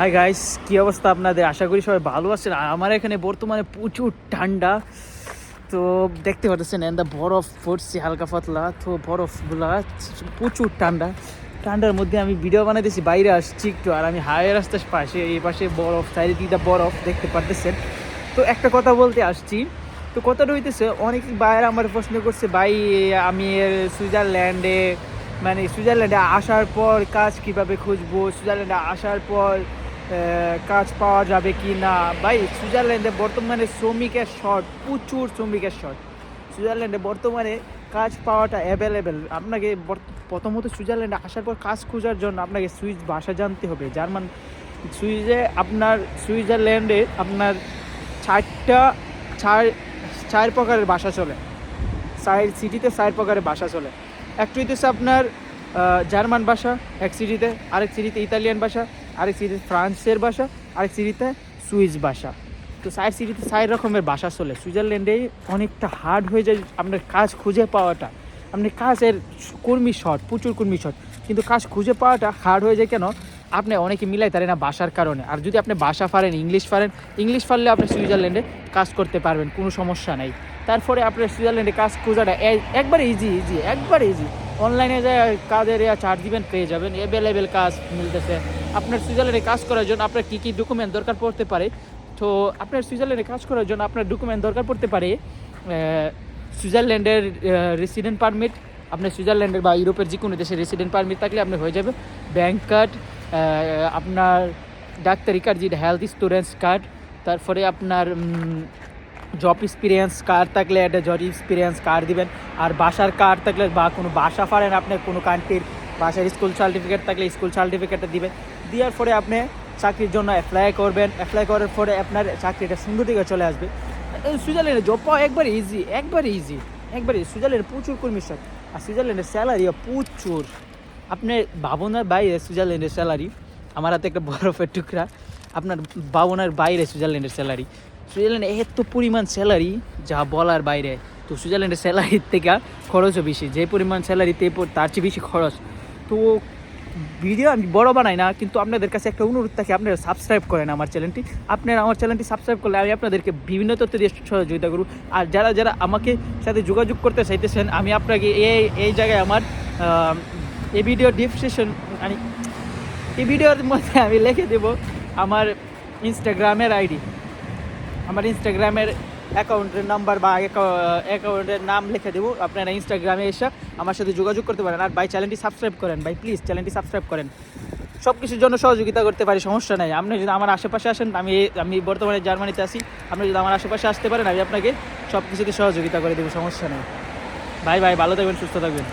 Hi guys কি অবস্থা আপনাদের? আশা করি সবাই ভালো আছেন। আর আমার এখানে বর্তমানে প্রচুর ঠান্ডা। তো দেখতে পাচ্ছেন এন্দা বরফ পড়ছে হালকা পাতলা। তো বরফগুলা প্রচুর ঠান্ডা। ঠান্ডার মধ্যে আমি ভিডিও বানাইতেছি, বাইরে আসছি একটু। আর আমি হাইওয়ে রাস্তার পাশে, এই পাশে বরফ, চারিদিকটা বরফ, দেখতে পারতেছেন। তো একটা কথা বলতে আসছি। তো কথাটা হইতেছে, অনেক বাইরে আমার প্রশ্ন করছে, ভাই, আমি সুইজারল্যান্ডে মানে সুইজারল্যান্ডে আসার পর কাজ কীভাবে খুঁজবো? সুইজারল্যান্ডে আসার পর কাজ পাওয়া যাবে কি না? ভাই, সুইজারল্যান্ডে বর্তমানে শ্রমিকের শর্ট, প্রচুর শ্রমিকের শর্ট। সুইজারল্যান্ডে বর্তমানে কাজ পাওয়াটা অ্যাভেলেবেল আপনাকে প্রথমত সুইজারল্যান্ডে আসার পর কাজ খোঁজার জন্য আপনাকে সুইস ভাষা জানতে হবে। জার্মান সুইজে আপনার, সুইজারল্যান্ডে আপনার চারটা, চার চার প্রকারের ভাষা চলে। চার সিটিতে চার প্রকারের ভাষা চলে। একটা হইতেছে আপনার জার্মান ভাষা এক সিটিতে, আরেক সিটিতে ইতালিয়ান ভাষা আরেক সিটিতে ফ্রান্সের ভাষা, আরেক সিটিতে সুইস ভাষা। তো চার সিটিতে চার রকমের ভাষা চলে। সুইজারল্যান্ডে অনেকটা হার্ড হয়ে যায় আপনার কাজ খুঁজে পাওয়াটা। আপনি কাজের কর্মী শর্ট প্রচুর কর্মী শর্ট কিন্তু কাজ খুঁজে পাওয়াটা হার্ড হয়ে যায় কেন? আপনি অনেকে মিলাই তারে না বাসার কারণে। আর যদি আপনি বাসা পারেন ইংলিশ পারেন ইংলিশ পারলে আপনি সুইজারল্যান্ডে কাজ করতে পারবেন, কোনো সমস্যা নাই। তারপরে আপনার সুইজারল্যান্ডে কাজ খোঁজাটা একবারে ইজি ইজি একবারে ইজি অনলাইনে যায়, কাজের চার্জ দিবেন, পেয়ে যাবেন। অ্যাভেলেবেল কাজ মিলতেছে। আপনার সুইজারল্যান্ডে কাজ করার জন্য আপনার কী কী ডকুমেন্ট দরকার পড়তে পারে? তো আপনার সুইজারল্যান্ডে কাজ করার জন্য আপনার ডকুমেন্ট দরকার পড়তে পারে সুইজারল্যান্ডের রেসিডেন্ট পারমিট আপনার সুইজারল্যান্ডের বা ইউরোপের যে কোনো দেশের রেসিডেন্ট পারমিট থাকলে আপনার হয়ে যাবে। ব্যাংক কার্ড আপনার ডাক্তারি কার্ড যেটা হেলথ ইন্স্যুরেন্স কার্ড তারপরে আপনার জব এক্সপিরিয়েন্স কার্ড থাকলে একটা জব এক্সপিরিয়েন্স কার্ড দিবেন। আর বাসার কার্ড থাকলে বা কোনো বাসা পারেন আপনার কোনো কান্ট্রির বাসার স্কুল সার্টিফিকেট থাকলে স্কুল সার্টিফিকেটটা দিবেন। দেওয়ার পরে আপনি চাকরির জন্য অ্যাপ্লাই করবেন। অ্যাপ্লাই করার পরে আপনার চাকরিটা সুন্দর দিকে চলে আসবে। সুইজারল্যান্ডে জব পাওয়া একবার ইজি একবার ইজি একবার সুইজারল্যান্ডে প্রচুর কর্মী সব। আর সুইজারল্যান্ডের স্যালারিও প্রচুর। আপনি ভাবনার বাইরে সুইজারল্যান্ডের স্যালারি আমার হাতে একটা বরফের টুকরা। আপনার ভাবনার বাইরে সুইজারল্যান্ডের স্যালারি সুইজারল্যান্ডে এত পরিমাণ স্যালারি যা বলার বাইরে। তো সুইজারল্যান্ডের স্যালারির থেকে খরচও বেশি। যে পরিমাণ স্যালারিতে তার চেয়ে বেশি খরচ। তো ভিডিও আমি বড় বানাই না, কিন্তু আপনাদের কাছে একটা অনুরোধ থাকে, আপনারা সাবস্ক্রাইব করেন আমার চ্যানেলটি আপনারা আমার চ্যানেলটি সাবস্ক্রাইব করলে আমি আপনাদেরকে বিভিন্ন তথ্য দিয়ে সহযোগিতা করব। আর যারা যারা আমাকে সাথে যোগাযোগ করতে চাইতেছেন, আমি আপনাকে এই এই জায়গায় আমার এই ভিডিও ডিসক্রিপশন মানে এই ভিডিওর মধ্যে আমি লিখে দেব আমার ইনস্টাগ্রামের আইডি আমার ইনস্টাগ্রামের অ্যাকাউন্টের নাম্বার বা অ্যাকাউন্টের নাম লিখে দেবো। আপনারা ইনস্টাগ্রামে এসে আমার সাথে যোগাযোগ করতে পারেন। আর ভাই চ্যানেলটি সাবস্ক্রাইব করেন। ভাই প্লিজ চ্যানেলটি সাবস্ক্রাইব করেন। সব কিছুর জন্য সহযোগিতা করতে পারি, সমস্যা নাই। আপনি যদি আমার আশেপাশে আসেন, আমি আমি বর্তমানে জার্মানিতে আছি, আপনি যদি আমার আশেপাশে আসতে পারেন, আমি আপনাকে সব কিছুতে সহযোগিতা করে দেবো, সমস্যা নেই। ভাই ভাই, ভালো থাকবেন, সুস্থ থাকবেন।